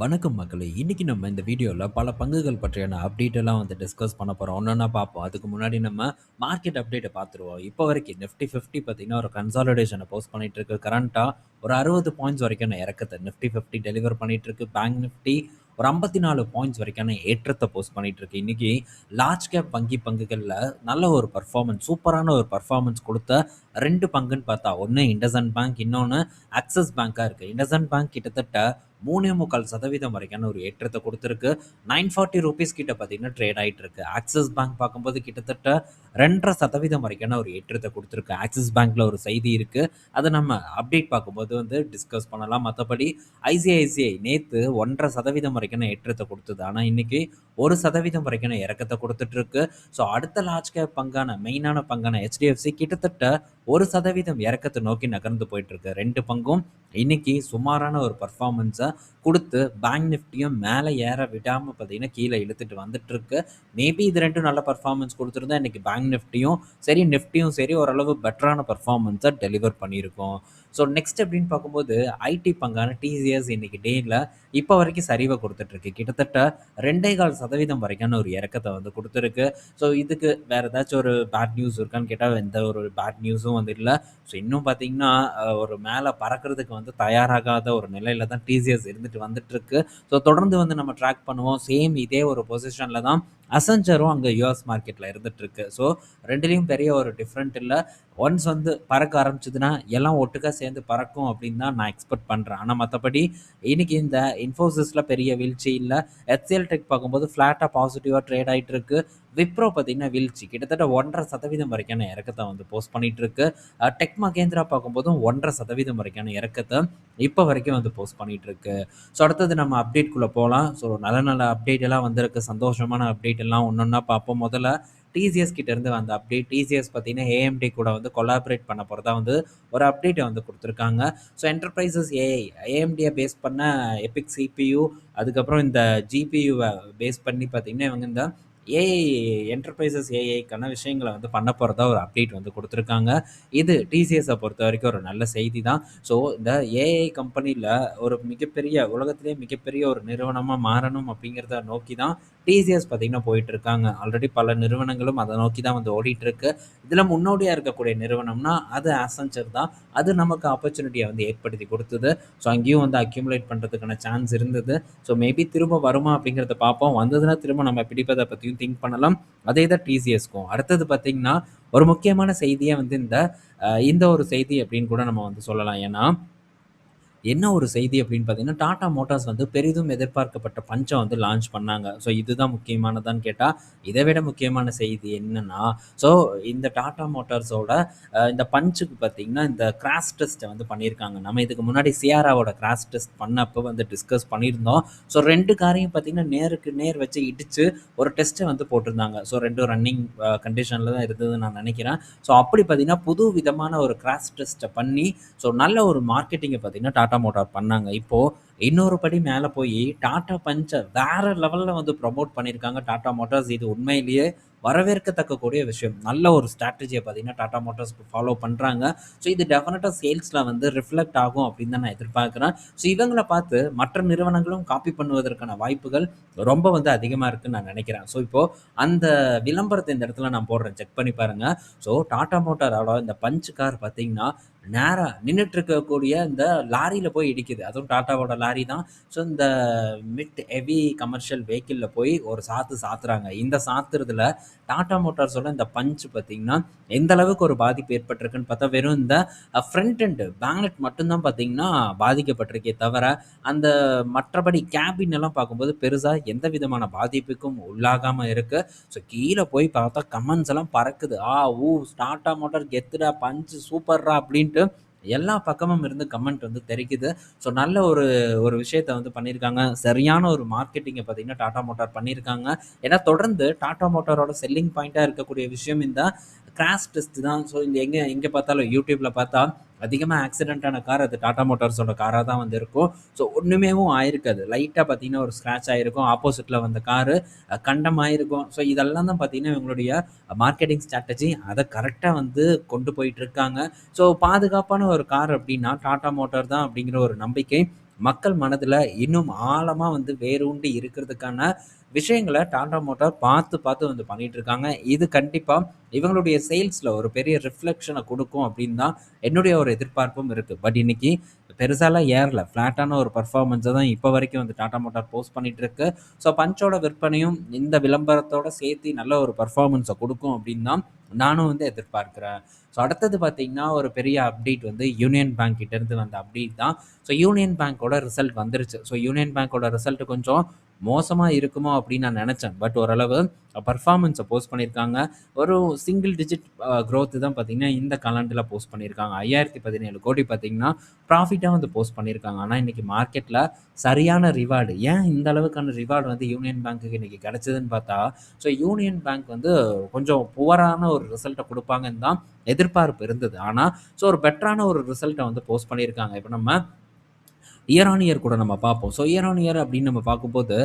வணக்கம் மக்களே! இன்னைக்கு நம்ம இந்த வீடியோவில் பல பங்குகள் பற்றியான அப்டேட்டெல்லாம் வந்து டிஸ்கஸ் பண்ண போகிறோம் ஒன்னொன்னா பார்ப்போம். அதுக்கு முன்னாடி நம்ம மார்க்கெட் அப்டேட்டை பார்த்துருவோம். இப்போ வரைக்கும் நிஃப்டி ஃபிஃப்டி பார்த்திங்கன்னா ஒரு கன்சாலிடேஷனை போஸ்ட் பண்ணிகிட்டு இருக்கு. கரண்ட்டாக ஒரு 60 பாயிண்ட்ஸ் நான் இறக்கத்தை நிஃப்டி 50 டெலிவர் பண்ணிகிட்ருக்கு பேங்க் நிஃப்டி ஒரு 54 பாயிண்ட்ஸ் வரைக்கான ஏற்றத்தை போஸ்ட் பண்ணிட்டு இருக்கு. இன்னைக்கு லார்ஜ் கேப் வங்கி பங்குகளில் நல்ல ஒரு பர்ஃபார்மன்ஸ் சூப்பரான ஒரு பர்ஃபார்மன்ஸ் கொடுத்த ரெண்டு பங்குன்னு பார்த்தா, ஒன்று இண்டசன் பேங்க், இன்னொன்னு ஆக்ஸிஸ் பேங்க்காக இருக்குது இண்டசன் பேங்க் கிட்டத்தட்ட 3.25% வரைக்கான ஒரு ஏற்றத்தை கொடுத்துருக்கு நைன் ஃபார்ட்டி ருபீஸ் கிட்ட பார்த்தீங்கன்னா ட்ரேட் ஆகிட்டு இருக்கு. ஆக்சிஸ் பேங்க் பார்க்கும்போது கிட்டத்தட்ட 2.5% வரைக்கான ஒரு ஏற்றத்தை கொடுத்துருக்கு ஆக்சிஸ் பேங்க்ல ஒரு செய்தி இருக்கு. அதை நம்ம அப்டேட் பார்க்கும்போது வந்து டிஸ்கஸ் பண்ணலாம். மற்றபடி ஐசிஐசிஐ நேற்று ஒன்றரை சதவீதம் வரைக்கும் ஏற்றத்தை கொடுத்தது ஆனா இன்னைக்கு 1% வரைக்கான இறக்கத்த குடுத்துட்டு இருக்கு. ஸோ அடுத்த லார்ஜ் கேப் பங்கான மெயினான பங்கான ஹெச்டிஎஃப்சி கிட்டத்தட்ட ஒரு சதவீதம் இறக்கத்தை நோக்கி நகர்ந்து போயிட்டு இருக்கு. 2 பங்கும் இன்னைக்கு சுமாரான ஒரு பர்ஃபார்மன்ஸை கொடுத்து பேங்க் நிஃப்டியும் மேலே ஏற விடாமல் பார்த்தீங்கன்னா, கீழே இழுத்துட்டு வந்துட்டு இருக்கு. மேபி இது ரெண்டும் நல்ல பர்ஃபார்மன்ஸ் கொடுத்துருந்தா இன்னைக்கு பேங்க் நிஃப்டியும் சரி, நிஃப்டியும் சரி ஓரளவு பெட்டரான பர்ஃபார்மன்ஸை டெலிவர் பண்ணியிருக்கோம் ஸோ நெக்ஸ்ட் அப்படின்னு பார்க்கும்போது ஐடி பங்கான டிசிஎஸ் இன்னைக்கு டேயில் இப்போ வரைக்கும் சரிவை கொடுத்துட்ருக்கு கிட்டத்தட்ட ரெண்டே கால் சதவீதம் வரைக்கான ஒரு இறக்கத்தை வந்து கொடுத்துருக்கு ஸோ இதுக்கு வேறு ஏதாச்சும் ஒரு பேட் நியூஸ் இருக்கான்னு கேட்டால் எந்த ஒரு பேட் நியூஸும் வந்து இல்லை ஸோ இன்னும் பார்த்தீங்கன்னா, ஒரு மேல பறக்கிறதுக்கு வந்து தயாராகாத ஒரு நிலையில தான் டிசிஎஸ் இருந்துட்டு வந்துட்டு இருக்கு. ஸோ தொடர்ந்து வந்து நம்ம ட்ராக் பண்ணுவோம். சேம் இதே ஒரு பொசிஷன்ல தான் அசஞ்சரும் அங்கே யூஎஸ் மார்க்கெட்டில் இருந்துட்டுருக்கு ஸோ ரெண்டுலேயும் பெரிய ஒரு டிஃப்ரெண்ட் இல்லை ஒன்ஸ் வந்து பறக்க ஆரம்பிச்சதுன்னா, எல்லாம் ஒட்டுக்கா சேர்ந்து பறக்கும் அப்படின்னு தான் நான் எக்ஸ்பெக்ட் பண்ணுறேன் ஆனால் மற்றபடி இன்னைக்கு இந்த இன்ஃபோசிஸில் பெரிய வீழ்ச்சி இல்லை HCL டெக் பார்க்கும்போது ஃப்ளாட்டாக பாசிட்டிவாக ட்ரேட் ஆகிட்டு இருக்கு. விப்ரோ பார்த்தீங்கன்னா வீழ்ச்சி. கிட்டத்தட்ட 1.5% வரைக்கான இறக்கத்தை வந்து போஸ்ட் பண்ணிட்டு இருக்கு. டெக் மகேந்திரா பார்க்கும்போதும் 1.5% வரைக்கான இறக்கத்தை இப்போ வரைக்கும் வந்து போஸ்ட் பண்ணிட்டு இருக்கு. ஸோ அடுத்தது நம்ம அப்டேட்குள்ளே போகலாம் ஸோ நல்ல நல்ல அப்டேட் எல்லாம் வந்திருக்கு. சந்தோஷமான அப்டேட் ஒன்று ஒன்றா பார்ப்போம். முதல்ல டிசிஎஸ் கிட்டேருந்து வந்த அப்டேட். டிசிஎஸ் பார்த்தீங்கன்னா, ஏஎம்டி கூட வந்து கொலாபரேட் பண்ண போகிறதா வந்து ஒரு அப்டேட்டை வந்து கொடுத்துருக்காங்க ஸோ என்டர்பிரைசஸ் ஏஐ ஏஎம்டியை பேஸ் பண்ண எபிக் சிபியு அதுக்கப்புறம் இந்த ஜிபியூவை பேஸ் பண்ணி பார்த்தீங்கன்னா, இவங்க இந்த ஏஐ என்டர்பிரைசஸ் ஏஐக்கான விஷயங்களை வந்து பண்ண போகிறதா ஒரு அப்டேட் வந்து கொடுத்துருக்காங்க இது டிசிஎஸ்சை பொறுத்த வரைக்கும் ஒரு நல்ல செய்தி தான். ஸோ இந்த ஏஐ கம்பெனியில் ஒரு மிகப்பெரிய உலகத்திலே மிகப்பெரிய ஒரு நிறுவனமாக மாறணும் அப்படிங்கிறத நோக்கி தான் டிசிஎஸ் பார்த்தீங்கன்னா போயிட்டு இருக்காங்க. ஆல்ரெடி பல நிறுவனங்களும் அதை நோக்கி தான் வந்து ஓடிட்டு இருக்கு. முன்னோடியாக இருக்கக்கூடிய நிறுவனம்னா, அது அசென்ச்சர் தான். அது நமக்கு ஆப்பர்ச்சுனிட்டியை வந்து ஏற்படுத்தி கொடுத்தது ஸோ அங்கேயும் வந்து அக்யூமுலேட் பண்ணுறதுக்கான சான்ஸ் இருந்தது. ஸோ மேபி திரும்ப வருமா அப்படிங்கிறத பார்ப்போம். வந்ததுன்னா திரும்ப நம்ம பிடிப்பதை பற்றியும் அப்படின்னு திங்க் பண்ணலாம். அதே தான் டிசிஎஸ்க்கும். அடுத்தது பார்த்தீங்கன்னா, ஒரு முக்கியமான செய்தியை வந்து இந்த இந்த ஒரு செய்தி அப்படின்னு கூட நம்ம வந்து சொல்லலாம். ஏன்னா, என்ன ஒரு செய்தி அப்படின்னு பார்த்தீங்கன்னா, டாடா மோட்டார்ஸ் வந்து பெரிதும் எதிர்பார்க்கப்பட்ட பஞ்சம் வந்து லான்ச் பண்ணாங்க. ஸோ இதுதான் முக்கியமானதான்னு கேட்டால் இதை விட முக்கியமான செய்தி என்னன்னா, ஸோ இந்த டாடா மோட்டார்ஸோட இந்த பஞ்சுக்கு பார்த்தீங்கன்னா, இந்த கிராஷ் டெஸ்ட்டை வந்து பண்ணியிருக்காங்க. நம்ம இதுக்கு முன்னாடி சியாராவோட கிராஷ் டெஸ்ட் பண்ணப்போ வந்து டிஸ்கஸ் பண்ணியிருந்தோம். ஸோ ரெண்டு காரையும் பார்த்தீங்கன்னா, நேருக்கு நேர் வச்சு இடித்து ஒரு டெஸ்ட்டை வந்து போட்டிருந்தாங்க. ஸோ ரெண்டும் ரன்னிங் கண்டிஷனில் தான் இருந்ததுன்னு நான் நினைக்கிறேன். ஸோ அப்படி பார்த்தீங்கன்னா, புது விதமான ஒரு கிராஷ் டெஸ்ட்டை பண்ணி, ஸோ நல்ல ஒரு மார்க்கெட்டிங்கை பார்த்தீங்கன்னா, டாடா மோட்டார் பண்ணாங்க. இப்போது இன்னொரு படி மேலே போய் டாடா பஞ்சை வேறு லெவலில் வந்து ப்ரமோட் பண்ணியிருக்காங்க டாடா மோட்டார்ஸ். இது உண்மையிலேயே வரவேற்கத்தக்கக்கூடிய விஷயம். நல்ல ஒரு ஸ்ட்ராட்டஜியை பார்த்தீங்கன்னா, டாடா மோட்டார்ஸ் ஃபாலோ பண்ணுறாங்க ஸோ இது டெஃபினட்டாக சேல்ஸில் வந்து ரிஃப்ளெக்ட் ஆகும் அப்படின்னு தான் நான் எதிர்பார்க்குறேன் ஸோ இவங்களை பார்த்து மற்ற நிறுவனங்களும் காப்பி பண்ணுவதற்கான வாய்ப்புகள் ரொம்ப வந்து அதிகமாக இருக்குன்னு நான் நினைக்கிறேன். ஸோ இப்போது அந்த விளம்பரத்தை இந்த இடத்துல நான் போடுறேன். செக் பண்ணி பாருங்கள் ஸோ டாடா மோட்டாரோட இந்த பஞ்ச் கார் பார்த்தீங்கன்னா, நேராக நின்றுட்டு இருக்கக்கூடிய இந்த லாரியில் போய் இடிக்குது. அதுவும் டாட்டாவோட லாரி தான். ஸோ இந்த மிட் ஹெவி கமர்ஷியல் வெஹிக்கிளில் போய் ஒரு சாத்து சாத்துறாங்க. இந்த சாத்துறதுல டாட்டா மோட்டார்ஸோட இந்த பஞ்ச் பார்த்தீங்கன்னா, எந்த அளவுக்கு ஒரு பாதிப்பு ஏற்பட்டிருக்குன்னு பார்த்தா, வெறும் இந்த ஃப்ரண்ட் அண்டு பேனட் மட்டும் தான் பார்த்தீங்கன்னா, பாதிக்கப்பட்டிருக்கே தவிர, அந்த மற்றபடி கேபின் எல்லாம் பார்க்கும்போது பெருசாக எந்த விதமான பாதிப்புக்கும் உள்ளாகாமல் இருக்குது ஸோ கீழே போய் பார்த்தா கமெண்ட்ஸ் எல்லாம் பறக்குது. ஆ! ஊ! டாட்டா மோட்டார் கெத்துடா! பஞ்சு சூப்பர்ரா! அப்படின்னு அப்படின்ட்டு எல்லா பக்கமும் இருந்து கமெண்ட் வந்து தெரிக்குது ஸோ நல்ல ஒரு ஒரு விஷயத்த வந்து பண்ணியிருக்காங்க. சரியான ஒரு மார்க்கெட்டிங்கை பார்த்தீங்கன்னா, டாடா மோட்டார் பண்ணியிருக்காங்க. ஏன்னா தொடர்ந்து டாடா மோட்டாரோட செல்லிங் பாயிண்ட்டாக இருக்கக்கூடிய விஷயம் இந்த கிராஷ் டெஸ்ட் தான். ஸோ இந்த எங்கே எங்கே பார்த்தாலும் யூடியூப்பில் பார்த்தா அதிகமாக ஆக்சிடென்ட் ஆன கார் அது டாடா மோட்டார்ஸோட காராக தான் வந்து இருக்கும். ஸோ ஒன்றுமேவும் ஆயிருக்காது. லைட்டாக பார்த்தீங்கன்னா, ஒரு ஸ்க்ராட்ச் ஆகிருக்கும் ஆப்போசிட்டில் வந்த காரு கண்டம் ஆயிருக்கும். ஸோ இதெல்லாம் தான் பார்த்தீங்கன்னா, இவங்களுடைய மார்க்கெட்டிங் ஸ்ட்ராட்டஜி. அதை கரெக்டாக வந்து கொண்டு போயிட்டு இருக்காங்க. ஸோ பாதுகாப்பான ஒரு கார் அப்படின்னா, டாடா மோட்டார் தான் அப்படிங்கிற ஒரு நம்பிக்கை மக்கள் மனதில் இன்னும் ஆழமாக வந்து வேரூண்டி இருக்கிறதுக்கான விஷயங்களை டாடா மோட்டார் பார்த்து பார்த்து வந்து பண்ணிட்டு இருக்காங்க. இது கண்டிப்பாக இவங்களுடைய சேல்ஸில் ஒரு பெரிய ரிஃப்ளெக்ஷனை கொடுக்கும் அப்படின்னு தான் என்னுடைய ஒரு எதிர்பார்ப்பும் இருக்குது பட் இன்னைக்கு பெருசாலாம் ஏறல. ஃப்ளாட்டான ஒரு பர்ஃபார்மன்ஸை தான் இப்போ வரைக்கும் வந்து டாடா மோட்டார் போஸ்ட் பண்ணிட்டு இருக்கு ஸோ பஞ்சோட விற்பனையும் இந்த விளம்பரத்தோட சேர்த்து நல்ல ஒரு பர்ஃபார்மன்ஸை கொடுக்கும் அப்படின்னு தான் நானும் வந்து எதிர்பார்க்குறேன். ஸோ அடுத்தது பார்த்தீங்கன்னா ஒரு பெரிய அப்டேட் வந்து யூனியன் பேங்க் கிட்டேருந்து வந்த அப்டேட் தான். ஸோ யூனியன் பேங்க்கோட ரிசல்ட் வந்துருச்சு. ஸோ யூனியன் பேங்க்கோட ரிசல்ட் கொஞ்சம் மோசமாக இருக்குமோ அப்படின்னு நான் நினச்சேன். பட் ஓரளவு பர்ஃபார்மன்ஸை போஸ்ட் பண்ணியிருக்காங்க. ஒரு சிங்கிள் டிஜிட் க்ரோத்து தான் பார்த்தீங்கன்னா இந்த காலாண்டில் போஸ்ட் பண்ணியிருக்காங்க. ஐயாயிரத்தி பதினேழு கோடி பார்த்தீங்கன்னா ப்ராஃபிட்டாக வந்து போஸ்ட் பண்ணியிருக்காங்க. ஆனால் இன்றைக்கி மார்க்கெட்டில் சரியான ரிவார்டு ஏன் இந்த அளவுக்கான ரிவார்டு வந்து யூனியன் பேங்க்குக்கு இன்றைக்கி கிடச்சிதுன்னு பார்த்தா ஸோ யூனியன் பேங்க் வந்து கொஞ்சம் புவரான ஒரு ரிசல்ட்டை கொடுப்பாங்கன்னு தான் எதிர்பார்ப்பு இருந்தது. ஆனால் ஸோ ஒரு பெட்டரான ஒரு ரிசல்ட்டை வந்து போஸ்ட் பண்ணியிருக்காங்க. இப்போ நம்ம இயர் ஆன் இயர் கூட நம்ம பார்ப்போம். ஸோ இயர் ஆன் இயர் அப்படின்னு நம்ம பார்க்கும்போது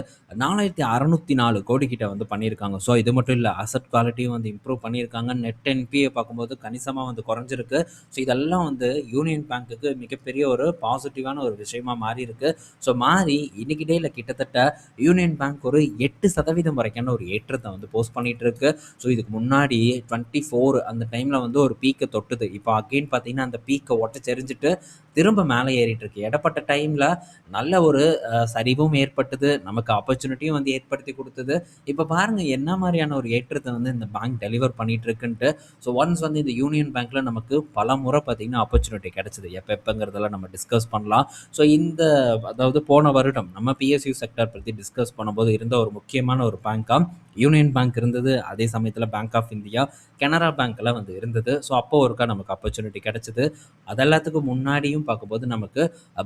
நாலாயிரத்தி அறநூற்றி நாலு கோடி கிட்ட வந்து பண்ணியிருக்காங்க. ஸோ இது மட்டும் இல்லை அசட் குவாலிட்டியும் வந்து இம்ப்ரூவ் பண்ணியிருக்காங்க. நெட் என்பியை பார்க்கும்போது கணிசமாக வந்து குறைஞ்சிருக்கு. ஸோ இதெல்லாம் வந்து யூனியன் பேங்க்குக்கு மிகப்பெரிய ஒரு பாசிட்டிவான ஒரு விஷயமா மாறி இருக்கு ஸோ மாறி இன்னைக்கு டேயில் கிட்டத்தட்ட யூனியன் பேங்க் ஒரு எட்டு சதவீதம் வரைக்கான ஒரு ஏற்றத்தை வந்து போஸ்ட் பண்ணிட்டு இருக்கு ஸோ இதுக்கு முன்னாடி டுவெண்ட்டி ஃபோர் அந்த டைமில் வந்து ஒரு பீக்கை தொட்டுது. இப்போ அகெயின் பார்த்தீங்கன்னா அந்த பீக்கை ஒட்ட செறிஞ்சிட்டு திரும்ப மேலே ஏறிட்டு இருக்கு இடப்பட்ட டைமில் நல்ல ஒரு சரிவும் ஏற்பட்டது. நமக்கு ஆப்பர்ச்சுனிட்டியும் வந்து ஏற்படுத்தி கொடுத்தது. இப்போ பாருங்கள் என்ன மாதிரியான ஒரு ஏற்றத்தை வந்து இந்த பேங்க் டெலிவர் பண்ணிகிட்டு இருக்குன்ட்டு ஸோ ஒன்ஸ் வந்து இந்த யூனியன் பேங்க்கில் நமக்கு பல முறை பார்த்திங்கன்னா ஆப்பர்ச்சுனிட்டி கிடச்சிது. எப்போ எப்போங்கிறதெல்லாம் நம்ம டிஸ்கஸ் பண்ணலாம். ஸோ இந்த அதாவது போன வருடம் நம்ம பிஎஸ்யூ செக்டர் பற்றி டிஸ்கஸ் பண்ணும்போது இருந்த ஒரு முக்கியமான ஒரு பேங்க்காக யூனியன் பேங்க் இருந்தது அதே சமயத்தில் பேங்க் ஆஃப் இந்தியா கனரா பேங்க்லாம் வந்து இருந்தது. ஸோ அப்போ ஒருக்கா நமக்கு ஆப்பர்ச்சுனிட்டி கிடச்சிது. அதெல்லாத்துக்கும் முன்னாடியும் பார்க்கும்போது நமக்கு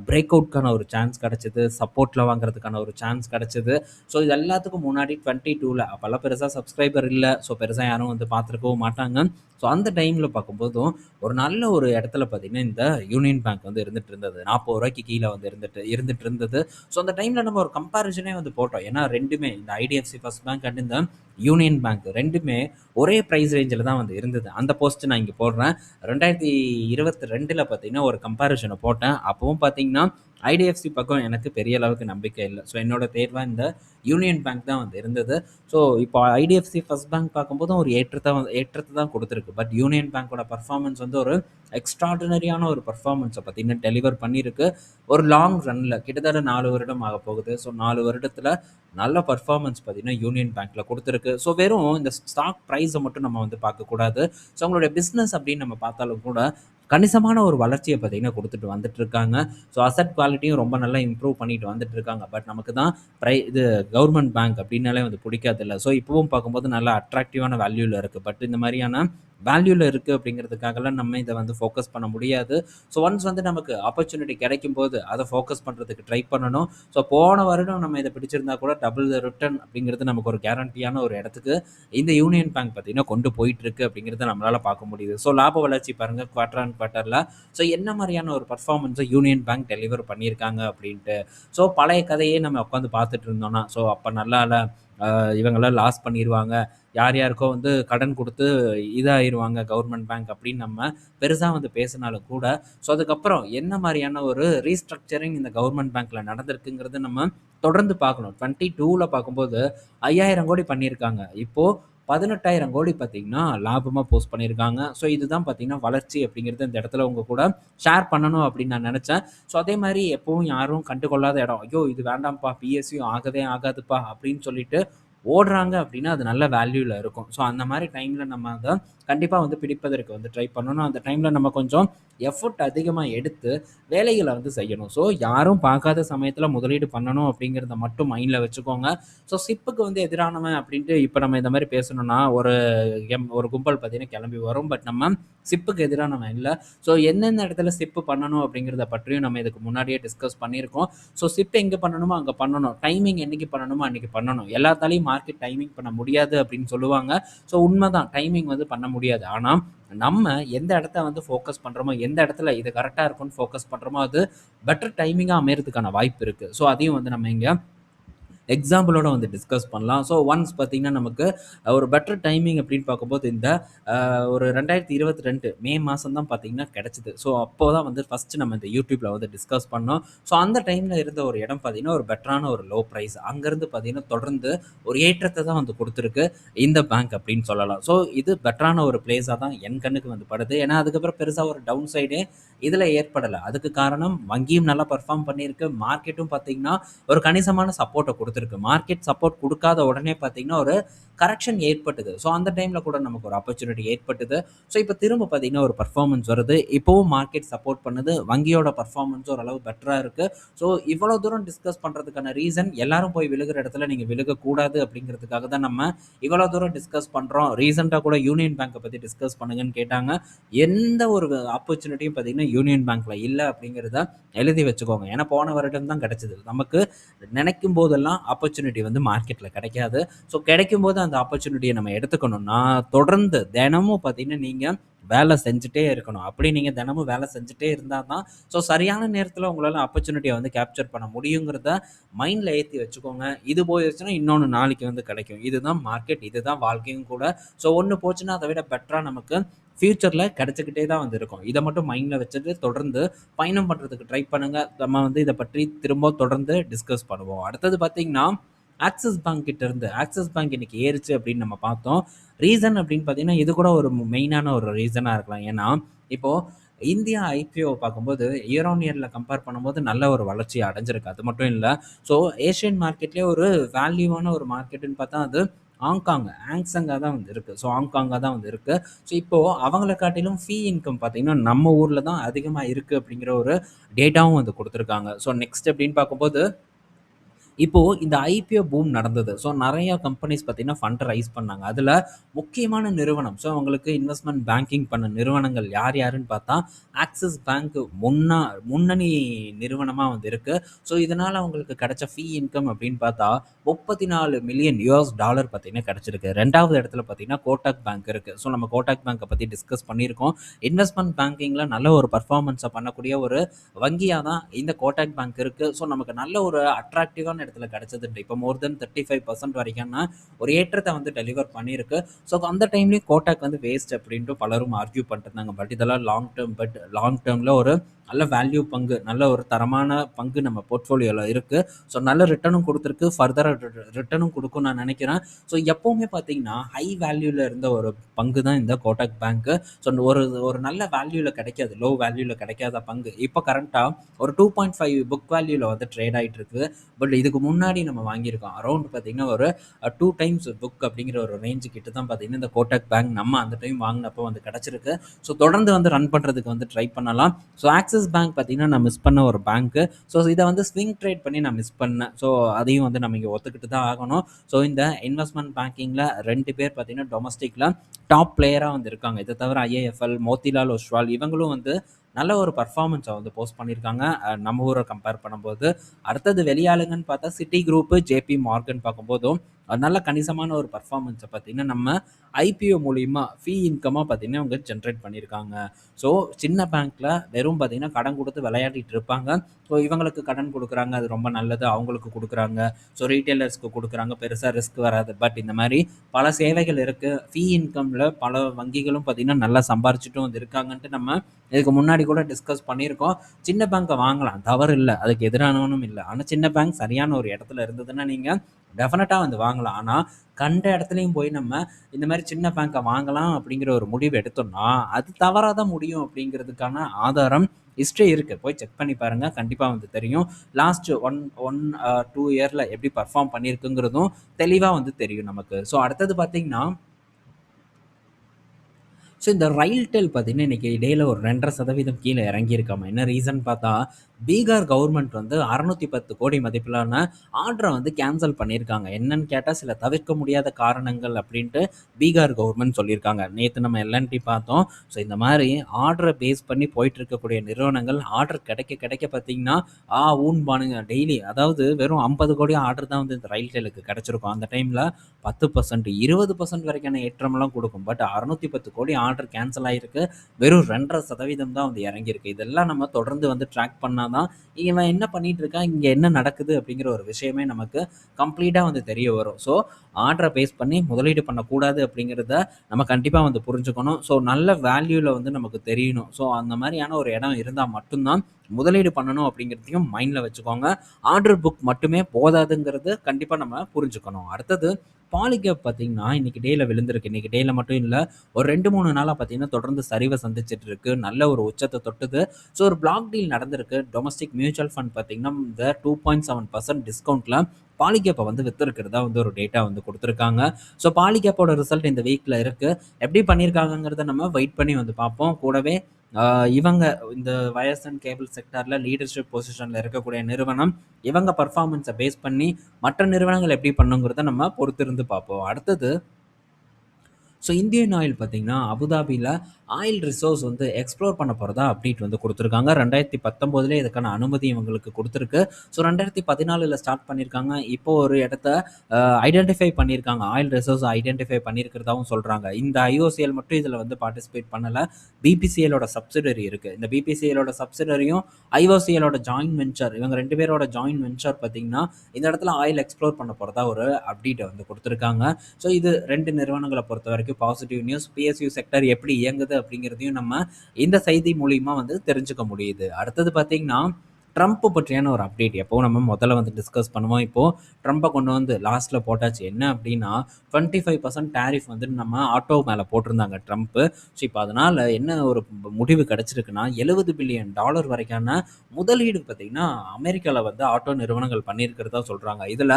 பிரேக் அவுட்கான ஒரு சான்ஸ் கிடச்சிது சப்போர்ட்டில் வாங்குறதுக்கான ஒரு சான்ஸ் கிடச்சிது. ஸோ இது எல்லாத்துக்கும் முன்னாடி டுவெண்ட்டி டூவில் அப்போல்லாம் பெருசாக சப்ஸ்கிரைபர் இல்லை. ஸோ பெருசாக யாரும் வந்து பார்த்துருக்கவும் மாட்டாங்க. ஸோ அந்த டைமில் பார்க்கும்போதும் ஒரு நல்ல ஒரு இடத்துல பார்த்திங்கன்னா இந்த யூனியன் பேங்க் வந்து இருந்துட்டு இருந்தது. நாற்பது ரூபாய்க்கு கீழே வந்து இருந்துட்டு இருந்துட்டு இருந்தது. ஸோ அந்த டைமில் நம்ம ஒரு கம்பாரிசனே வந்து போட்டோம். ஏன்னா ரெண்டுமே இந்த ஐடிஎஃப்சி ஃபஸ்ட் பேங்க் அண்ட் இந்த யூனியன் பேங்க் ரெண்டுமே ஒரே ப்ரைஸ் ரேஞ்சில் தான் வந்து இருந்தது. அந்த போஸ்ட்டு நான் இங்கே போடுறேன். ரெண்டாயிரத்தி இருபத்தி ரெண்டில் பார்த்தீங்கன்னா ஒரு கம்பேரிஷனை போட்டேன். அப்போவும் பார்த்தீங்கன்னா ஐடிஎஃப்சி பக்கம் எனக்கு பெரிய அளவுக்கு நம்பிக்கை இல்லை. ஸோ என்னோட தேர்வாக இந்த யூனியன் பேங்க் தான் வந்து இருந்தது. ஸோ இப்போ ஐடிஎஃப்சி ஃபஸ்ட் பேங்க் பார்க்கும்போதும் ஒரு ஏற்றத்தை வந்து ஏற்றத்தை தான் கொடுத்துருக்கு. பட் யூனியன் பேங்க்கோட பர்ஃபார்மன்ஸ் வந்து ஒரு எக்ஸ்ட்ராடினரியான ஒரு பர்ஃபார்மன்ஸை பார்த்தீங்கன்னா டெலிவர் பண்ணியிருக்கு. ஒரு லாங் ரன்னில் கிட்டத்தட்ட நாலு வருடம் ஆக போகுது. ஸோ நாலு வருடத்தில் நல்ல பர்ஃபார்மன்ஸ் பார்த்தீங்கன்னா யூனியன் பேங்க்கில் கொடுத்துருக்கு. ஸோ வெறும் இந்த ஸ்டாக் ப்ரைஸை மட்டும் நம்ம வந்து பார்க்கக்கூடாது. ஸோ அவங்களுடைய பிஸ்னஸ் அப்படின்னு நம்ம பார்த்தாலும் கூட கணிசமான ஒரு வளர்ச்சியை பார்த்தீங்கன்னா கொடுத்துட்டு வந்துட்டு இருக்காங்க ஸோ அசட் குவாலிட்டியும் ரொம்ப நல்லா இம்ப்ரூவ் பண்ணிட்டு வந்துட்டு இருக்காங்க பட் நமக்கு தான் ப்ரை இது கவர்மெண்ட் பேங்க் அப்படின்னாலே வந்து பிடிக்காதில்ல ஸோ இப்போவும் பார்க்கும்போது நல்லா அட்ராக்டிவான வேல்யூவில் இருக்குது பட் இந்த மாதிரியான வேல்யூவில் இருக்குது அப்படிங்கிறதுக்காகலாம் நம்ம இதை வந்து ஃபோக்கஸ் பண்ண முடியாது. ஸோ ஒன்ஸ் வந்து நமக்கு ஆப்பர்ச்சுனிட்டி கிடைக்கும் போது அதை ஃபோக்கஸ் பண்ணுறதுக்கு ட்ரை பண்ணணும். ஸோ போன வருடம் நம்ம இதை பிடிச்சிருந்தா கூட டபுள் த ரிட்டர்ன் அப்படிங்கிறது நமக்கு ஒரு கேரண்டியான ஒரு இடத்துக்கு இந்த யூனியன் பேங்க் பார்த்திங்கன்னா கொண்டு போயிட்டுருக்கு அப்படிங்கிறத நம்மளால் பார்க்க முடியுது. ஸோ லாப வளர்ச்சி பாருங்கள் குவார்டர் அண்ட் குவார்ட்டரில் ஸோ என்ன மாதிரியான ஒரு பர்ஃபார்மன்ஸை யூனியன் பேங்க் டெலிவர் பண்ணியிருக்காங்க அப்படின்ட்டு. ஸோ பழைய கதையே நம்ம உட்காந்து பார்த்துட்டு இருந்தோம்னா ஸோ அப்போ நல்லா இவங்களாம் லாஸ் பண்ணிடுவாங்க யார் யாருக்கோ வந்து கடன் கொடுத்து இதாகிடுவாங்க கவர்மெண்ட் பேங்க் அப்படின்னு நம்ம பெருசாக வந்து பேசினாலும் கூட. ஸோ அதுக்கப்புறம் என்ன மாதிரியான ஒரு ரீஸ்ட்ரக்சரிங் இந்த கவர்மெண்ட் பேங்க்கில் நடந்திருக்குங்கிறது நம்ம தொடர்ந்து பார்க்கணும். டுவெண்ட்டி டூவில் பார்க்கும்போது ஐயாயிரம் கோடி பண்ணியிருக்காங்க. இப்போது பதினெட்டாயிரம் கோடி பார்த்தீங்கன்னா லாபமாக போஸ்ட் பண்ணியிருக்காங்க. ஸோ இதுதான் பார்த்தீங்கன்னா வளர்ச்சி அப்படிங்கிறது இந்த இடத்துல உங்கள் கூட ஷேர் பண்ணணும் அப்படின்னு நான் நினச்சேன். ஸோ அதே மாதிரி எப்பவும் யாரும் கண்டுகொள்ளாத இடம் ஐயோ இது வேண்டாம்ப்பா பிஎஸ்சியும் ஆகவே ஆகாதுப்பா அப்படின்னு சொல்லிட்டு ஓடுறாங்க அப்படின்னா அது நல்ல வேல்யூவில் இருக்கும். ஸோ அந்த மாதிரி டைமில் நம்ம அதை கண்டிப்பாக வந்து பிடிப்பதற்கு வந்து ட்ரை பண்ணணும். அந்த டைமில் நம்ம கொஞ்சம் எஃபர்ட் அதிகமாக எடுத்து வேலைகளை வந்து செய்யணும். ஸோ யாரும் பார்க்காத சமயத்தில் முதலீடு பண்ணணும் அப்படிங்கிறத மட்டும் மைண்டில் வச்சுக்கோங்க. ஸோ சிப்புக்கு வந்து எதிரானவன் அப்படின்ட்டு இப்போ நம்ம இந்த மாதிரி பேசணும்னா ஒரு எம் ஒரு கும்பல் பார்த்தீங்கன்னா கிளம்பி வரும். பட் நம்ம சிப்புக்கு எதிரானவன் இல்லை. ஸோ எந்தெந்த இடத்துல சிப்பு பண்ணணும் அப்படிங்கிறத பற்றியும் நம்ம இதுக்கு முன்னாடியே டிஸ்கஸ் பண்ணியிருக்கோம். ஸோ சிப்பு எங்கே பண்ணணுமோ அங்கே பண்ணணும். டைமிங் என்றைக்கு பண்ணணுமோ அன்றைக்கி பண்ணணும். எல்லாத்தாலையும் மார்க்கெட் டைமிங் பண்ண முடியாது அப்படின்னு சொல்லுவாங்க. ஸோ உண்மைதான். டைமிங் வந்து பண்ண முடியாது. ஆனால் நம்ம எந்த இடத்த வந்து ஃபோக்கஸ் பண்ணுறோமோ எந்த இடத்துல இது கரெக்டாக இருக்கும்னு ஃபோக்கஸ் பண்ணுறோமோ அது பெட்டர் டைமிங்காக அமையறதுக்கான வாய்ப்பு இருக்குது ஸோ அதையும் வந்து நம்ம இங்கே எக்ஸாம்பிளோட வந்து டிஸ்கஸ் பண்ணலாம். ஸோ ஒன்ஸ் பார்த்தீங்கன்னா, நமக்கு ஒரு பெட்டர் டைமிங் அப்படின்னு பார்க்கும்போது இந்த ஒரு ரெண்டாயிரத்தி இருபத்தி ரெண்டு மே மாதம் தான் பார்த்தீங்கன்னா கிடச்சிது ஸோ அப்போ தான் வந்து ஃபஸ்ட்டு நம்ம இந்த யூடியூப்பில் வந்து டிஸ்கஸ் பண்ணோம். ஸோ அந்த டைமில் இருந்த ஒரு இடம் பார்த்தீங்கன்னா, ஒரு பெட்டரான ஒரு லோ ப்ரைஸ் அங்கேருந்து பார்த்தீங்கன்னா, தொடர்ந்து ஒரு ஏற்றத்தை தான் வந்து கொடுத்துருக்கு இந்த பேங்க் அப்படின்னு சொல்லலாம். ஸோ இது பெட்டரான ஒரு பிளேஸாக தான் என் கண்ணுக்கு வந்து படுது. ஏன்னா, அதுக்கப்புறம் பெருசாக ஒரு டவுன் சைடே இதில் ஏற்படலை அதுக்கு காரணம் வங்கியும் நல்லா பர்ஃபார்ம் பண்ணியிருக்கு. மார்க்கெட்டும் பார்த்தீங்கன்னா, ஒரு கணிசமான சப்போர்ட்ட கொடுத்துருக்கு மார்க்கெட் சப்போர்ட் கொடுக்காத உடனே பார்த்தீங்கன்னா, ஒரு கரெக்ஷன் ஏற்பட்டுது ஸோ அந்த டைமில் கூட நமக்கு ஒரு ஆப்பர்ச்சுனிட்டி ஏற்பட்டுது ஸோ இப்போ திரும்ப பார்த்தீங்கன்னா, ஒரு பர்ஃபார்மன்ஸ் வருது. இப்போவும் மார்க்கெட் சப்போர்ட் பண்ணுது. வங்கியோட பர்ஃபார்மன்ஸ் ஓரளவு பெட்டராக இருக்குது ஸோ இவ்வளோ தூரம் டிஸ்கஸ் பண்ணுறதுக்கான ரீசன் எல்லாரும் போய் விழுகிற இடத்துல நீங்கள் விழுகக்கூடாது அப்படிங்கிறதுக்காக தான் நம்ம இவ்வளோ தூரம் டிஸ்கஸ் பண்ணுறோம் ரீசெண்டாக கூட யூனியன் பேங்க்கை பற்றி டிஸ்கஸ் பண்ணுங்கன்னு கேட்டாங்க. எந்த ஒரு ஆப்பர்ச்சுனிட்டியும் பார்த்தீங்கன்னா, யூனியன் பேங்க்கில் இல்லை அப்படிங்கிறத எழுதி வச்சுக்கோங்க. ஏன்னா போன வருடம் தான் கிடச்சிது நமக்கு நினைக்கும் போதெல்லாம் ஆப்பர்ச்சுனிட்டி வந்து மார்க்கெட்டில் கிடைக்காது. ஸோ கிடைக்கும்போது அந்த ஆப்பர்ச்சுனிட்டியை நம்ம எடுத்துக்கணும்னா, தொடர்ந்து தினமும் பார்த்தீங்கன்னா, நீங்கள் வேலை செஞ்சுட்டே இருக்கணும். அப்படி நீங்கள் தினமும் வேலை செஞ்சுட்டே இருந்தால் தான், ஸோ சரியான நேரத்தில் உங்களால் ஆப்பர்ச்சுனிட்டியை வந்து கேப்சர் பண்ண முடியுங்கிறத மைண்டில் ஏற்றி வச்சுக்கோங்க. இது போயிருச்சுன்னா, இன்னொன்று நாளைக்கு வந்து கிடைக்கும். இதுதான் மார்க்கெட். இதுதான் வாழ்க்கையும் கூட. ஸோ ஒன்று போச்சுன்னா, அதை விட பெட்டராக நமக்கு ஃப்யூச்சரில் கிடச்சிக்கிட்டே தான் வந்து இருக்கும். மட்டும் மைண்டில் வச்சுட்டு தொடர்ந்து பயணம் பண்ணுறதுக்கு ட்ரை பண்ணுங்கள் நம்ம வந்து இதை பற்றி திரும்ப தொடர்ந்து டிஸ்கஸ் பண்ணுவோம். அடுத்தது பார்த்திங்கன்னா ஆக்சிஸ் பேங்க் கிட்ட இருந்து ஆக்சிஸ் பேங்க் இன்னைக்கு ஏறுச்சு அப்படின்னு நம்ம பார்த்தோம். ரீசன் அப்படின்னு பார்த்தீங்கன்னா, இது கூட ஒரு மெயினான ஒரு ரீசனாக இருக்கலாம். ஏன்னா, இப்போது இந்தியா ஐபிஓ பார்க்கும்போது இயர் ஆன் இயரில் கம்பேர் பண்ணும்போது நல்ல ஒரு வளர்ச்சி அடைஞ்சிருக்கு. அது மட்டும் இல்லை ஸோ ஏஷியன் மார்க்கெட்லேயே ஒரு வேல்யூவான ஒரு மார்க்கெட்டுன்னு பார்த்தா அது ஹாங்காங், ஆங்ஸங்காக தான் வந்து இருக்குது ஸோ ஹாங்காங்காக தான் வந்து இருக்குது ஸோ இப்போது அவங்கள காட்டிலும் ஃபீ இன்கம் பார்த்திங்கன்னா நம்ம ஊரில் தான் அதிகமாக இருக்குது அப்படிங்கிற ஒரு டேட்டாவும் வந்து கொடுத்துருக்காங்க ஸோ நெக்ஸ்ட் அப்படின்னு பார்க்கும்போது இப்போது இந்த ஐபிஓ பூம் நடந்தது. ஸோ நிறையா கம்பெனிஸ் பார்த்தீங்கன்னா, ஃபண்ட் ரைஸ் பண்ணாங்க. அதில் முக்கியமான நிறுவனம், ஸோ அவங்களுக்கு இன்வெஸ்ட்மெண்ட் பேங்கிங் பண்ண நிறுவனங்கள் யார் யாருன்னு பார்த்தா, ஆக்சிஸ் பேங்க் முன்னா முன்னணி நிறுவனமாக வந்து இருக்குது ஸோ இதனால் அவங்களுக்கு கிடைச்ச ஃபீ இன்கம் அப்படின்னு பார்த்தா, 34 மில்லியன் யூஎஸ் டாலர் பார்த்தீங்கன்னா கிடச்சிருக்கு ரெண்டாவது இடத்துல பார்த்தீங்கன்னா, கோட்டாக் பேங்க் இருக்குது ஸோ நம்ம கோட்டாக் பேங்க்கை பற்றி டிஸ்கஸ் பண்ணியிருக்கோம். இன்வெஸ்ட்மெண்ட் பேங்கிங்கில் நல்ல ஒரு பர்ஃபார்மன்ஸை பண்ணக்கூடிய ஒரு வங்கியாக தான் இந்த கோட்டாக் பேங்க் இருக்குது ஸோ நமக்கு நல்ல ஒரு அட்ராக்டிவான இடத்துல கிடைச்சதுன்ட்டு. இப்போ மோர் தென் 35% வரைக்கான ஒரு ஏற்றத்தை வந்து டெலிவர் பண்ணியிருக்கு. ஸோ அந்த டைம்லயும் கோட்டாக் வந்து வேஸ்ட் அப்படின்ட்டு பலரும் ஆர்க்யூ பண்ணிட்டு இருந்தாங்க. பட் இதெல்லாம் லாங் டேர்ம் பட் லாங் டெர்ம்ல ஒரு நல்ல வேல்யூ பங்கு, நல்ல ஒரு தரமான பங்கு நம்ம போர்ட்ஃபோலியோவில் இருக்குது ஸோ நல்ல ரிட்டர்னும் கொடுத்துருக்கு ஃபர்தராக ரி ரிட்டர்னும் கொடுக்கும் நான் நினைக்கிறேன். ஸோ எப்போவுமே பார்த்தீங்கன்னா, ஹை வேல்யூவில் இருந்த ஒரு பங்கு தான் இந்த கோட்டக் பேங்க்கு ஸோ ஒரு ஒரு நல்ல வேல்யூவில் கிடைக்காது. லோ வேல்யூவில் கிடைக்காத பங்கு. இப்போ கரண்ட்டா ஒரு 2.5 புக் வேல்யூவில் வந்து ட்ரேட் ஆகிட்டு இருக்கு. பட் இதுக்கு முன்னாடி நம்ம வாங்கியிருக்கோம். அரௌண்ட் பார்த்தீங்கன்னா, ஒரு டூ டைம்ஸ் புக் அப்படிங்கிற ஒரு ரேஞ்சு கிட்ட தான் பார்த்தீங்கன்னா, இந்த கோட்டக் பேங்க் நம்ம அந்த டைம் வாங்கினப்போ வந்து கிடச்சிருக்கு ஸோ தொடர்ந்து வந்து ரன் பண்ணுறதுக்கு வந்து ட்ரை பண்ணலாம். ஸோ ஆக்சஸ் பேங்க் பார்த்தீங்கன்னா, நான் மிஸ் பண்ண ஒரு பேங்க். ஸோ இத வந்து ஸ்விங் ட்ரேட் பண்ணி நான் மிஸ் பண்ணேன். ஸோ அதையும் வந்து நம்ம இங்க ஒத்துக்கிட்டு தான் ஆகணும். ஸோ இந்த இன்வெஸ்ட்மென்ட் பேங்கிங்ல 2 பேர் பார்த்தீங்கன்னா, டொமஸ்டிக்ல டாப் பிளேயரா வந்து இருக்காங்க. இதை தவிர ஐஏஎஃப்எல், மோத்திலால் ஒஸ்வால் இவங்களும் வந்து நல்ல ஒரு பர்ஃபார்மன்ஸை வந்து போஸ்ட் பண்ணியிருக்காங்க. நம்ம ஊரை கம்பேர் பண்ணும்போது. அடுத்தது வெளியாளுங்கன்னு பார்த்தா சிட்டி குரூப்பு ஜேபி மார்கன் பார்க்கும்போதும் நல்ல கணிசமான ஒரு பர்ஃபார்மன்ஸை பார்த்தீங்கன்னா, நம்ம ஐபிஓ மூலியமாக ஃபீ இன்கமாக பார்த்தீங்கன்னா, அவங்க ஜென்ரேட் பண்ணியிருக்காங்க. ஸோ சின்ன பேங்க்கில் வெறும் பார்த்தீங்கன்னா, கடன் கொடுத்து விளையாடிட்டு இருப்பாங்க. ஸோ இவங்களுக்கு கடன் கொடுக்குறாங்க அது ரொம்ப நல்லது. அவங்களுக்கு கொடுக்குறாங்க ஸோ ரீட்டைலர்ஸ்க்கு கொடுக்குறாங்க பெருசாக ரிஸ்க் வராது. பட் இந்த மாதிரி பல சேவைகள் இருக்குது ஃபீ இன்கமில் பல வங்கிகளும் பார்த்தீங்கன்னா, நல்லா சம்பாரிச்சிட்டும் வந்து இருக்காங்கன்ட்டு நம்ம இதுக்கு முன்னாடி கூட டிஸ்கஸ் பண்ணியிருக்கோம். சின்ன பேங்க்கை வாங்கலாம். தவறு இல்லை அதுக்கு எதிரானவனும் இல்லை ஆனால் சின்ன பேங்க் சரியான ஒரு இடத்துல இருந்ததுன்னா, நீங்கள் டெஃபினட்டாக வந்து வாங்கலாம். ஆனால் கண்ட இடத்துலையும் போய் நம்ம இந்த மாதிரி சின்ன பேங்க்கை வாங்கலாம் அப்படிங்கிற ஒரு முடிவு எடுத்தோம்னா, அது தவறாக தான் முடியும் அப்படிங்கிறதுக்கான ஆதாரம் ஹிஸ்ட்ரி இருக்குது போய் செக் பண்ணி பாருங்கள் கண்டிப்பாக வந்து தெரியும். லாஸ்ட் ஒன் ஒன் டூ இயரில் எப்படி பர்ஃபார்ம் பண்ணியிருக்குங்கிறதும் தெளிவாக வந்து தெரியும் நமக்கு. ஸோ அடுத்தது பார்த்திங்கன்னா ஸோ இந்த ரயில்டெல் பார்த்தீங்கன்னா, இன்னைக்கு டேல ஒரு 2.5% கீழ இறங்கியிருக்காமல் என்ன ரீசன் பார்த்தா, பீகார் கவர்மெண்ட் வந்து 610 கோடி மதிப்பிலான ஆர்டரை வந்து கேன்சல் பண்ணியிருக்காங்க. என்னன்னு கேட்டால் சில தவிர்க்க முடியாத காரணங்கள் அப்படின்ட்டு பீகார் கவர்மெண்ட் சொல்லியிருக்காங்க. நேற்று நம்ம எல்என்டி பார்த்தோம். ஸோ இந்த மாதிரி ஆர்டரை பேஸ் பண்ணி போயிட்டு இருக்கக்கூடிய நிறுவனங்கள் ஆர்டர் கிடைக்க கிடைக்க பார்த்தீங்கன்னா, ஆ ஊன்பானுங்க டெய்லி. அதாவது வெறும் 50 கோடி ஆர்டர் தான் வந்து இந்த ரயில்டெல்லுக்கு கிடச்சிருக்கும் அந்த டைமில் பத்து பர்சன்ட் இருபது பர்சன்ட் வரைக்கான ஏற்றம்லாம் கொடுக்கும் பட் 610 கோடி ஆர்டர் கேன்சல் ஆகிருக்கு வெறும் 2.5% தான் வந்து இறங்கியிருக்கு. இதெல்லாம் நம்ம தொடர்ந்து வந்து ட்ராக் பண்ணால் பார்த்தோன்னா இவன் என்ன பண்ணிட்டு இருக்கான் இங்கே என்ன நடக்குது அப்படிங்கிற ஒரு விஷயமே நமக்கு கம்ப்ளீட்டாக வந்து தெரிய வரும். ஸோ ஆர்டரை பேஸ் பண்ணி முதலீடு பண்ணக்கூடாது அப்படிங்கிறத நம்ம கண்டிப்பாக வந்து புரிஞ்சுக்கணும். ஸோ நல்ல வேல்யூவில் வந்து நமக்கு தெரியணும். ஸோ அந்த மாதிரியான ஒரு இடம் இருந்தால் மட்டும்தான் முதலீடு பண்ணணும் அப்படிங்கிறதையும் மைண்டில் வச்சுக்கோங்க. ஆர்டர் புக் மட்டுமே போதாதுங்கிறது கண்டிப்பாக நம்ம புரிஞ்சுக்கணும். அடுத்தது பாலிகேப் பார்த்தீங்கன்னா இன்றைக்கி டேயில் விழுந்திருக்கு. இன்றைக்கி டேயில் மட்டும் இல்லை ஒரு ரெண்டு மூணு நாளாக பார்த்தீங்கன்னா தொடர்ந்து சரிவை சந்திச்சுட்டு இருக்கு. நல்ல ஒரு உச்சத்தை தொட்டுது. ஸோ ஒரு பிளாக் டீல் நடந்திருக்கு. டொமஸ்டிக் மியூச்சுவல் ஃபண்ட் பார்த்தீங்கன்னா இந்த டூ பாயிண்ட் செவன் பர்சன்ட் டிஸ்கவுண்ட்டில் பாலிகேப்பை வந்து விற்றுருக்கிறதா வந்து ஒரு டேட்டா வந்து கொடுத்துருக்காங்க. ஸோ பாலிகேப்போட ரிசல்ட் இந்த வீக்கில் இருக்குது எப்படி பண்ணியிருக்காங்கிறத நம்ம வெயிட் பண்ணி வந்து பார்ப்போம். கூடவே இவங்க இந்த வயர்ஸ் அண்ட் கேபிள் செக்டாரில் லீடர்ஷிப் பொசிஷனில் இருக்கக்கூடிய நிறுவனம் இவங்க பர்ஃபார்மன்ஸை பேஸ் பண்ணி மற்ற நிறுவனங்கள் எப்படி பண்ணுங்கிறத நம்ம பொறுத்திருந்து பார்ப்போம். அடுத்தது ஸோ இந்தியன் ஆயில் பார்த்தீங்கன்னா அபுதாபியில் ஆயில் ரிசோர்ஸ் வந்து எக்ஸ்ப்ளோர் பண்ண போகிறதா அப்டேட் வந்து கொடுத்துருக்காங்க. ரெண்டாயிரத்தி பத்தொம்போதுலேயே இதுக்கான அனுமதி இவங்களுக்கு கொடுத்துருக்கு. ஸோ ரெண்டாயிரத்தி பதினாலில் ஸ்டார்ட் பண்ணியிருக்காங்க இப்போ ஒரு இடத்த ஐடென்டிஃபை பண்ணியிருக்காங்க ஆயில் ரிசோர்ஸ் ஐடென்டிஃபை பண்ணியிருக்கிறதாவும் சொல்கிறாங்க இந்த ஐஓசிஎல் மட்டும் இதில் வந்து பார்ட்டிசிபேட் பண்ணலை. பிபிசிஎலோட சப்சிடரி இருக்குது இந்த பிபிசிஎலோட சப்சிடரியும் ஐஓசிஎலோட ஜாயின் வெஞ்சர் இவங்க ரெண்டு பேரோட ஜாயின்ட் வெஞ்சர் பார்த்தீங்கன்னா இந்த இடத்துல ஆயில் எக்ஸ்ப்ளோர் பண்ண போகிறதா ஒரு அப்டேட்டை வந்து கொடுத்துருக்காங்க. ஸோ இது ரெண்டு நிறுவனங்களை பொறுத்த வரைக்கும் பாசிட்டிவ் நியூஸ் பிஎஸ்யூ செக்டர் எப்படி இயங்குது அப்படிங்கிறதையும் நம்ம இந்த செய்தி மூலியமாக வந்து தெரிஞ்சுக்க முடியுது. அடுத்தது பார்த்தீங்கன்னா ட்ரம்ப்பை பற்றியான ஒரு அப்டேட் எப்போ நம்ம முதல்ல வந்து டிஸ்கஸ் பண்ணுவோம்? இப்போது ட்ரம்ப்பை கொண்டு வந்து லாஸ்ட்டில் போட்டாச்சு. என்ன அப்படின்னா டுவெண்ட்டி ஃபைவ் பர்சன்ட் டேரிஃப் வந்து நம்ம ஆட்டோ மேலே போட்டிருந்தாங்க ட்ரம்ப்பு ஸோ இப்போ அதனால் என்ன ஒரு முடிவு கிடச்சிருக்குன்னா எழுபது பில்லியன் டாலர் வரைக்கான முதலீடு பார்த்திங்கன்னா அமெரிக்காவில் வந்து ஆட்டோ நிறுவனங்கள் பண்ணியிருக்கிறதா சொல்கிறாங்க இதில்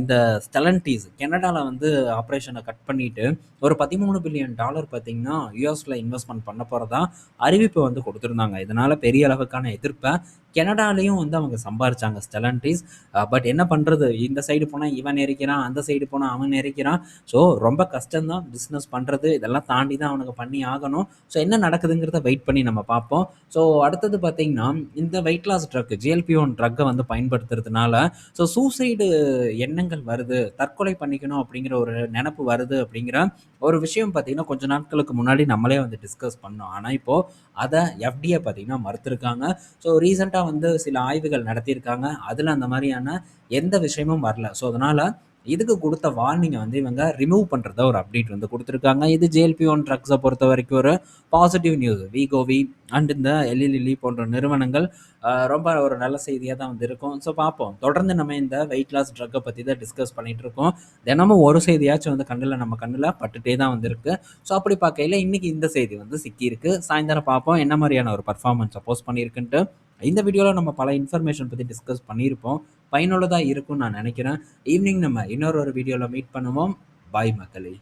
இந்த ஸ்டெலன்டீஸ் கனடாவில் வந்து ஆப்ரேஷனை கட் பண்ணிவிட்டு ஒரு பதிமூணு பில்லியன் டாலர் பார்த்திங்கன்னா யூஎஸில் இன்வெஸ்ட்மெண்ட் பண்ண போகிறதா அறிவிப்பு வந்து கொடுத்துருந்தாங்க. இதனால் பெரிய அளவுக்கான எதிர்ப்பை கெனடாலையும் வந்து அவங்க சம்பாரிச்சாங்க ஸ்டெலன்டீஸ் பட் என்ன பண்ணுறது இந்த சைடு போனால் இவன் எரிக்கிறான் அந்த சைடு போனால் அவன் எரிக்கிறான். ஸோ ரொம்ப கஷ்டம்தான் பிஸ்னஸ் பண்ணுறது இதெல்லாம் தாண்டி தான் அவனுக்கு பண்ணி ஆகணும். ஸோ என்ன நடக்குதுங்கிறத வெயிட் பண்ணி நம்ம பார்ப்போம். ஸோ அடுத்தது பார்த்திங்கன்னா இந்த weight loss drug GLP one ட்ரக்கை வந்து பயன்படுத்துறதுனால ஸோ சூசைடு எண்ணங்கள் வருது. தற்கொலை பண்ணிக்கணும் அப்படிங்கிற ஒரு நினப்பு வருது அப்படிங்கிற ஒரு விஷயம் பார்த்தீங்கன்னா கொஞ்ச நாட்களுக்கு முன்னாடி நம்மளே வந்து டிஸ்கஸ் பண்ணோம். ஆனால் இப்போது அதை எஃப்டிஏ பார்த்தீங்கன்னா மறுத்துருக்காங்க. ஸோ ரீசெண்டாக வந்து சில ஆய்வுகள் நடத்தியிருக்காங்க. அதில் அந்த மாதிரியான எந்த விஷயமும் வரல. ஸோ அதனால் இதுக்கு கொடுத்த வார்னிங்கை வந்து இவங்க ரிமூவ் பண்ணுறத ஒரு அப்டேட் வந்து கொடுத்துருக்காங்க. இது ஜேஎல்பி ஒன் ட்ரக்ஸை பொறுத்த வரைக்கும் ஒரு பாசிட்டிவ் நியூஸ் விகோவி அண்ட் இந்த எல்இலிலி போன்ற நிறுவனங்கள் ரொம்ப ஒரு நல்ல செய்தியாக தான் வந்து இருக்கும். ஸோ பார்ப்போம். தொடர்ந்து நம்ம இந்த வெயிட் லாஸ் ட்ரக்கை பற்றி தான் டிஸ்கஸ் பண்ணிகிட்டு இருக்கோம். தினமும் ஒரு செய்தியாச்சும் வந்து கண்ணில் நம்ம கண்ணில் பட்டுட்டே தான் வந்திருக்கு ஸோ அப்படி பார்க்கையில் இன்றைக்கி இந்த செய்தி வந்து சிக்கியிருக்கு. சாயந்தரம் பார்ப்போம். என்ன மாதிரியான ஒரு பர்ஃபார்மன்ஸ் சப்போஸ் பண்ணியிருக்குன்ட்டு. இந்த வீடியோவில் நம்ம பல இன்ஃபர்மேஷன் பற்றி டிஸ்கஸ் பண்ணியிருப்போம். பயனுள்ளதாக இருக்கும்னு நான் நினைக்கிறேன். ஈவினிங் நம்ம இன்னொரு ஒரு வீடியோவில் மீட் பண்ணுவோம். பாய் மக்களே.